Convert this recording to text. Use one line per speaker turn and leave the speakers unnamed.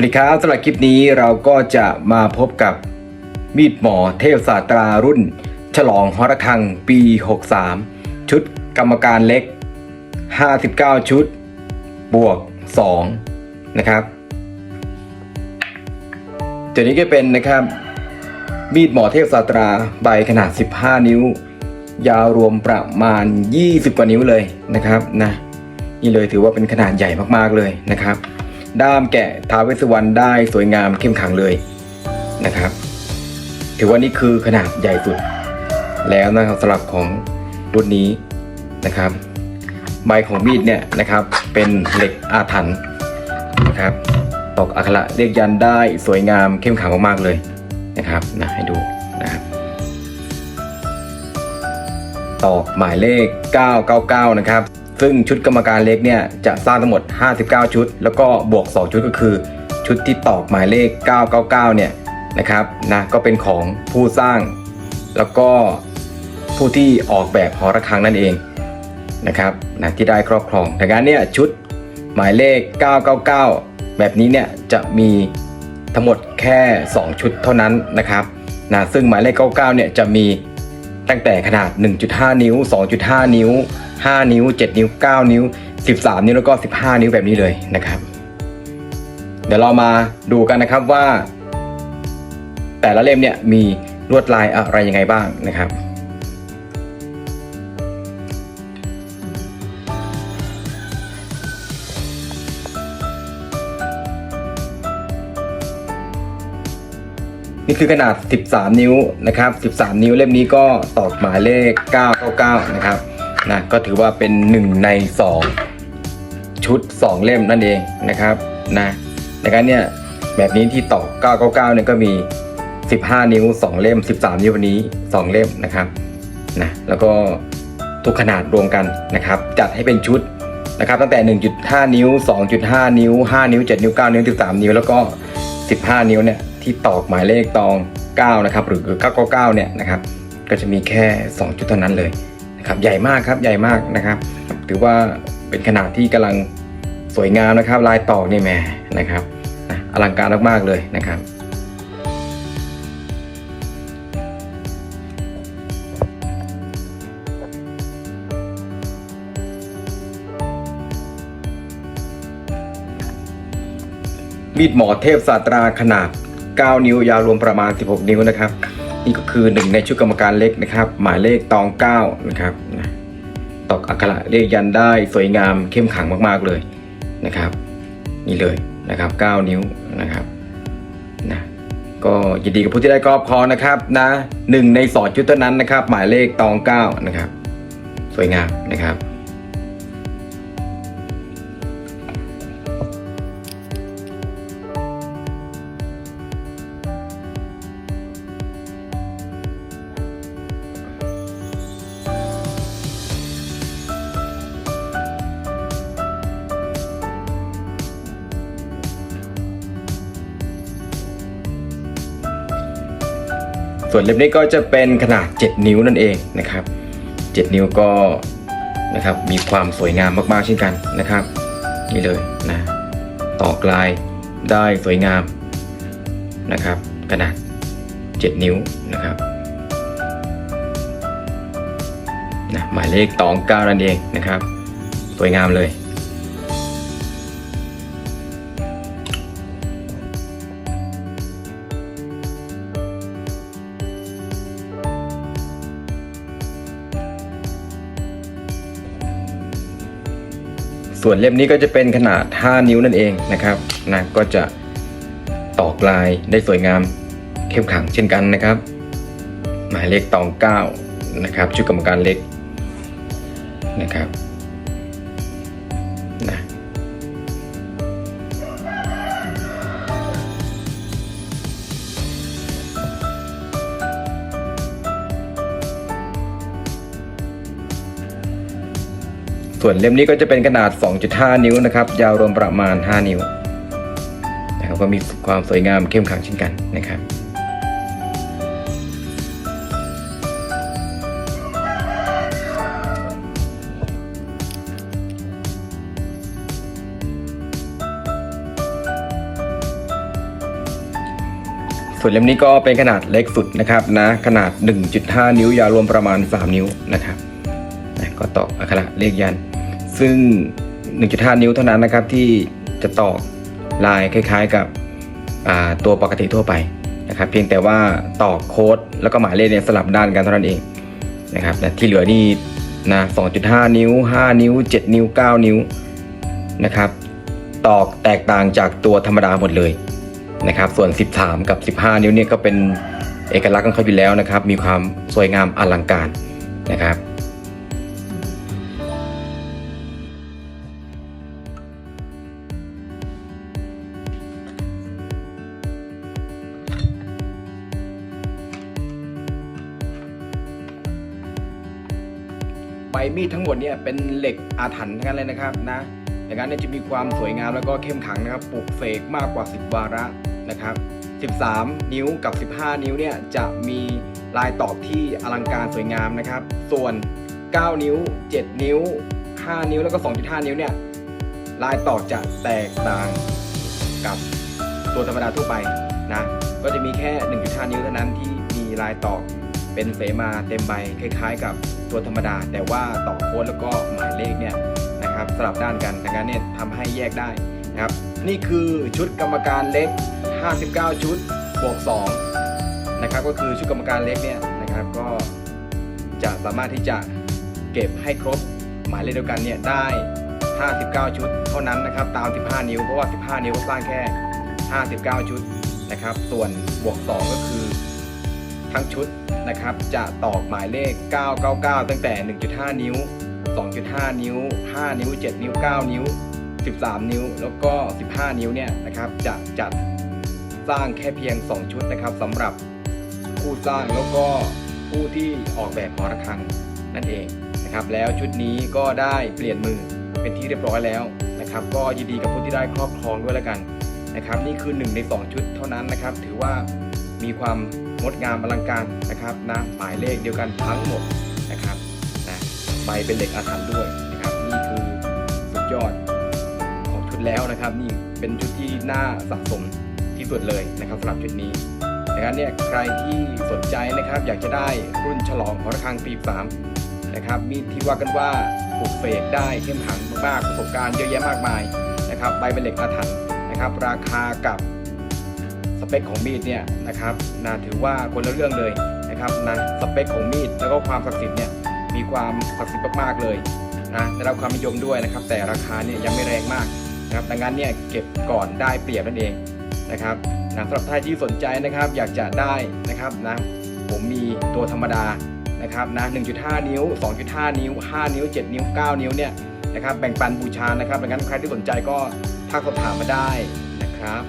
วัสดีครับสำหรับคลิปนี้เราก็จะมาพบกับมีดหมอเทพศาสตรารุ่น ฉลองหอระฆังปี 63 ชุดกรรมการเล็ก 59 ชุด บวก 2 นะครับตัวนี้ก็เป็นนะครับ มีดหมอเทพศาสตราใบขนาด 15 นิ้ว ยาวรวมประมาณ 20 กว่านิ้วเลยนะครับนะนี่เลยถือว่าเป็นขนาดใหญ่มากๆเลยนะครับ ด้ามแกะท้าเวสสุวรรณได้สวยงามเข้มขังเลยนะครับ ถือว่านี่คือขนาดใหญ่สุด แล้วนะครับสำหรับของรุ่นนี้นะครับใบของมีดเนี่ยนะครับเป็นเหล็กอาถรรพ์นะครับตอกอักขระเรียกยันได้สวยงามเข้มขังมากๆเลยนะครับนะให้ดูนะครับตอกหมายเลข 999 นะครับ ซึ่งชุดกรรมการเล็กเนี่ยจะสร้างทั้งหมด 59 ชุด แล้วก็บวก 2 ชุดก็คือ ชุดที่ตอกหมายเลข 999 เนี่ยนะครับนะก็เป็นของผู้สร้าง แล้วก็ผู้ที่ออกแบบหอระฆังนั่นเองนะครับนะที่ได้ครอบครองดังนั้นเนี่ยชุดหมายเลข 999 แบบนี้เนี่ยจะมีทั้งหมดแค่ 2 ชุดเท่านั้นนะครับนะซึ่งหมายเลข 99 เนี่ยจะมีตั้งแต่ขนาด 1.5 นิ้ว 2.5 นิ้ว 5 นิ้ว 7 นิ้ว 9 นิ้ว 13 นิ้วแล้วก็ 15 นิ้วแบบนี้เลยนะครับ เดี๋ยวเรามาดูกันนะครับว่า แต่ละเล่มเนี่ยมีลวดลายอะไรยังไงบ้างนะครับนี่คือขนาด 13 นิ้วนะครับ 13 นิ้วเล่มนี้ก็ตอกหมายเลข 999 นะครับ นะก็ถือว่าเป็น 1 ใน 2 ชุด 2 เล่มนั่นเองนะครับนะดังนั้นเนี่ยแบบนี้ที่ตอก999เนี่ยก็มี 15 นิ้ว 2 เล่ม 13 นิ้ววันนี้ 2 เล่มนะครับนะแล้วก็ทุกขนาดรวมกันนะครับ จัดให้เป็นชุดนะครับตั้งแต่ 1.5 นิ้ว 2.5 นิ้ว 5 นิ้ว 7 นิ้ว 9 นิ้ว 13 นิ้ว แล้วก็ 15 นิ้วเนี่ยที่ตอกหมายเลขตอง 9 นะครับ หรือ 999 เนี่ยนะครับ ก็จะมีแค่2จุดเท่านั้นเลย นะครับใหญ่มากครับใหญ่มากนะครับ ถือว่าเป็นขนาดที่กำลังสวยงามนะครับ ลายตอกนี่แหม่นะครับอลังการมากๆเลยนะครับมีดหมอเทพศาสตราขนาด 9 นิ้วยาวรวมประมาณ 16 นิ้วนะครับ นี่ก็คือหนึ่งในชุดกรรมการเล็กนะครับ หมายเลขตอง9นะครับตอกอักขระเรียกยันได้สวยงามเข้มขังมากๆเลยนะครับ นี่เลยนะครับ 9 นิ้วนะครับนะก็ยินดีกับผู้ที่ได้ครอบคอนะครับนะหนึ่งในสองชุดเท่านั้นนะครับ หมายเลขตอง9นะครับ สวยงามนะครับ ส่วนเล่มนี้ก็จะเป็นขนาด 7 นิ้วนั่นเองนะครับ 7 นิ้วก็นะครับมีความสวยงามมากๆเช่นกันนะครับ นี่เลยนะตอกลายได้สวยงามนะครับ ขนาด 7 นิ้วนะครับนะหมายเลขตองเก้านั่นเองนะครับ สวยงามเลย ส่วนเล่มนี้ก็จะเป็นขนาด 5 นิ้วนั่นเองนะครับนะก็จะตอกลายได้สวยงามเข้มขังเช่นกันนะครับ หมายเลขตอง9นะครับชุดกรรมการเล็กนะครับนะ ส่วนเล่มนี้ก็จะเป็นขนาด 2.5 นิ้วนะครับ ยาวรวมประมาณ 5 นิ้วนะครับก็มีความสวยงามเข้มขังเช่นกันนะครับส่วนเล่มนี้ก็เป็นขนาดเล็กสุดนะครับนะขนาด 1.5 นิ้วยาวรวมประมาณ 3 นิ้วนะครับนะก็ตอกอักขระเลขยัน ซึ่ง 1.5 นิ้วเท่านั้นนะครับที่จะตอกลายคล้ายๆกับตัวปกติทั่วไปนะครับเพียงแต่ว่าตอกโค้ดแล้วก็หมายเลขเนี่ยสลับด้านกันเท่านั้นเองนะครับที่เหลือนี่นะ 2.5 นิ้ว 5 นิ้ว 7 นิ้ว 9 นิ้วนะครับตอกแตกต่างจากตัวธรรมดาหมดเลยนะครับส่วน 13 กับ 15 นิ้วเนี่ยก็เป็นเอกลักษณ์ของเขาอยู่แล้วนะครับ มีความสวยงามอลังการนะครับ ใบมีดทั้งหมดเนี่ยเป็นเหล็กอาถรรพ์ทั้งนั้นเลยนะครับนะดังนั้นจะมีความสวยงามแล้วก็เข้มขังนะครับปลูกเสกมากกว่า 10 วาระนะครับ 13 นิ้วกับ 15 นิ้วเนี่ยจะมีลายตอกที่อลังการสวยงามนะครับ ส่วน 9 นิ้ว 7 นิ้ว 5 นิ้วแล้วก็ 2.5 นิ้วเนี่ยลายตอกจะแตกต่างกับตัวธรรมดาทั่วไปนะก็จะมีแค่ 1.5 นิ้วเท่านั้นที่มีลายตอก เป็นเสมาเต็มใบคล้าย ๆ กับตัวธรรมดา แต่ว่าต่อโค้ดแล้วก็หมายเลขเนี่ยนะครับสลับด้านกันดังนั้นเนี่ยทำให้แยกได้นะครับนี่คือชุดกรรมการเล็ก 59 ชุดบวก2นะครับก็คือชุดกรรมการเล็กเนี่ยนะครับก็จะสามารถที่จะเก็บให้ครบหมายเลขเดียวกันเนี่ยได้ 59 ชุด เท่านั้นนะครับตาม 15 นิ้วเพราะว่า 15 นิ้วก็สร้างแค่ 59 ชุดนะครับ ส่วนบวก 2 ก็คือ ทั้งชุดนะครับจะตอกหมายเลข 999 ตั้งแต่ 1.5 นิ้ว 2.5 นิ้ว 5 นิ้ว 7 นิ้ว 9 นิ้ว 13 นิ้ว แล้วก็ 15 นิ้วเนี่ยนะครับจะจัดสร้างแค่เพียง 2 ชุดนะครับสำหรับผู้สร้างแล้วก็ผู้ที่ออกแบบหอระฆังนั่นเองนะครับแล้วชุดนี้ก็ได้เปลี่ยนมือเป็นที่เรียบร้อยแล้วนะครับ ก็ยินดีกับผู้ที่ได้ครอบครองด้วยแล้วกันนะครับ นี่คือ 1 ใน 2 ชุดเท่านั้นนะครับ ถือว่ามีความ งดงามอลังการนะครับนะหมายเลขเดียวกันทั้งหมดนะครับนะใบเป็นเหล็กอาถรรพ์ด้วยนะครับนี่คือสุดยอดของชุดแล้วนะครับ นี่เป็นชุดที่น่าสะสมที่สุดเลยนะครับสำหรับชุดนี้ดังนั้นเนี่ยใครที่สนใจนะครับอยากจะได้รุ่นฉลองหอระฆังปีสามนะครับมีที่ว่ากันว่าปลูกเสกได้เข้มขังมากๆประสบการณ์เยอะแยะมากมายนะครับใบเป็นเหล็กอาถรรพ์นะครับ ราคากับ เปคของมีดเนี่ยนะครับนะถือว่าคนละเรื่องเลยนะครับนะสเปคของมีดแล้วก็ความศักดิ์สิทธิ์เนี่ยมีความศักดิ์สิทธิ์มากๆเลยนะได้รับความนิยมด้วยนะครับ แต่ราคาเนี่ยยังไม่แรงมากนะครับดังนั้นเนี่ยเก็บก่อนได้เปรียบนั่นเองนะครับนะสำหรับท่านที่สนใจนะครับอยากจะได้นะครับนะผมมีตัวธรรมดานะครับนะ 1.5 นิ้ว 2.5 นิ้ว 5 นิ้ว 7 นิ้ว 9 นิ้วเนี่ยนะครับแบ่งปันบูชานะครับดังนั้นใครที่สนใจก็ทักสอบถามมาได้นะครับ